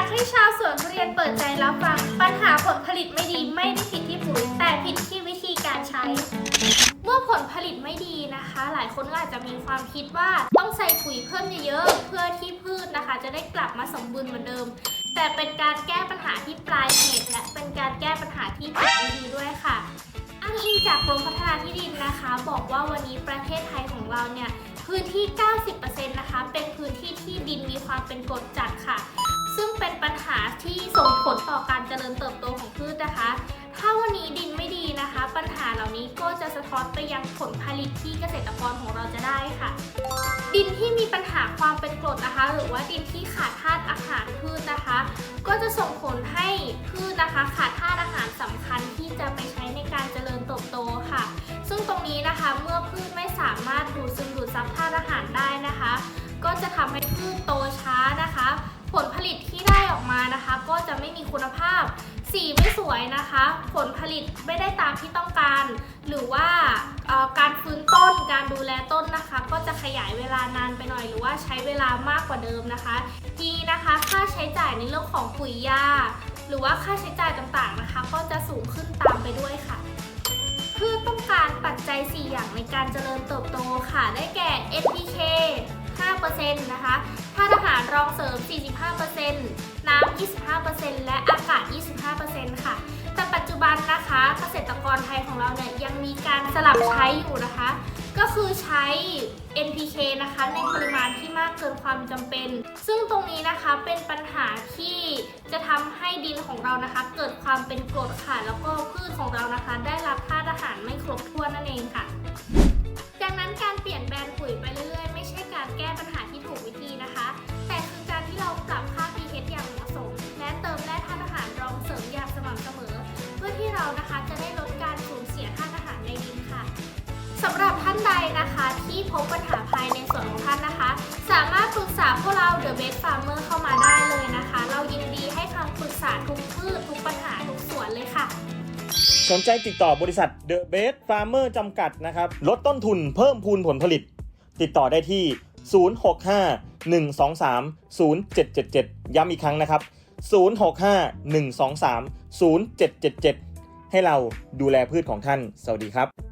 ากให้ชาวสวนทุเรียนเปิดใจรับฟัง ปัญหาผลผลิตไม่ดีไม่ได้ผิดที่ปุ๋ยแต่ผิดที่วิธีการใช้ เมื่อผลผลิตไม่ดีนะคะ หลายคนก็อาจจะมีความคิดว่าต้องใส่ปุ๋ยเพิ่มเยอะๆเพื่อที่พืชนะคะ จะได้กลับมาสมบูรณ์เหมือนเดิม แต่เป็นการแก้ปัญหาที่ปลายเหตุและเป็นการแก้ปัญหาที่ผิดวิธีด้วยค่ะอ้างอิงจากกรมพัฒนาที่ดินนะคะ บอกว่าวันนี้ประเทศไทยของเราเนี่ยพื้นที่ 90%นะคะ เป็นพื้นที่ที่ดินมีความเป็นกรดจัดค่ะ ลต่อการเจริญเติบโตของพืชนะคะ ถ้าวันนี้ดินไม่ดีนะคะ ปัญหาเหล่านี้ก็จะสะท้อนไปยังผลผลิตที่เกษตรกรของเราจะได้ค่ะ ดินที่มีปัญหาความเป็นกรดนะคะ หรือว่าดินที่ขาดธาตุอาหารพืชนะคะ ก็จะส่งผลให้พืชนะคะ ขาดธาตุอาหารสำคัญที่จะไปใช้ในการเจริญเติบโตค่ะ ซึ่งตรงนี้นะคะเมื่อพืชไม่สามารถดูดซึมดูดซับธาตุอาหารได้นะคะ ก็จะทำให้พืชโตช้านะคะ ผลผลิต นะคะก็จะไม่มีคุณภาพ สีไม่สวยนะคะ ผลผลิตไม่ได้ตามที่ต้องการ หรือว่าการฟื้นต้นการดูแลต้นนะคะ ก็จะขยายเวลานานไปหน่อยหรือว่าใช้เวลามากกว่าเดิมนะคะทีนะคะค่าใช้จ่ายในเรื่องของปุ๋ยยาหรือว่าค่าใช้จ่ายต่างๆนะคะ ก็จะสูงขึ้นตามไปด้วยค่ะพืชต้องการปัจจัย 4 อย่างในการเจริญเติบโตค่ะ ได้แก่ NPK 5%นะคะธาตุอาหารรองเสริม 45% น้ำ 25%และอากาศ 25%ค่ะ แต่ปัจจุบันนะคะเกษตรกรไทยของเราเนี่ยยังมีการสลับใช้อยู่นะคะ ก็คือใช้ NPK นะคะในปริมาณที่มากเกินความจำเป็น ซึ่งตรงนี้นะคะเป็นปัญหาที่จะทำให้ดินของเรานะคะ เกิดความเป็นกรดค่ะ แล้วก็พืชของเรานะคะ ได้รับธาตุอาหารไม่ครบถ้วนนั่นเองค่ะ ดังนั้นการเปลี่ยนแปลง สำหรับท่านใดนะคะที่พบปัญหาภายในสวนของท่านนะคะ สามารถปรึกษาพวกเรา The Best Farmer เข้ามาได้เลยนะคะ เรายินดีให้คำปรึกษาทุกพืชทุกปัญหาทุกสวนเลยค่ะ สนใจติดต่อบริษัท The Best Farmer จำกัดนะครับ ลดต้นทุนเพิ่มพูนผลผลิต ติดต่อได้ที่ 065 123 0777 ย้ำอีกครั้งนะครับ 065 123 0777 ให้เราดูแลพืชของท่าน สวัสดีครับ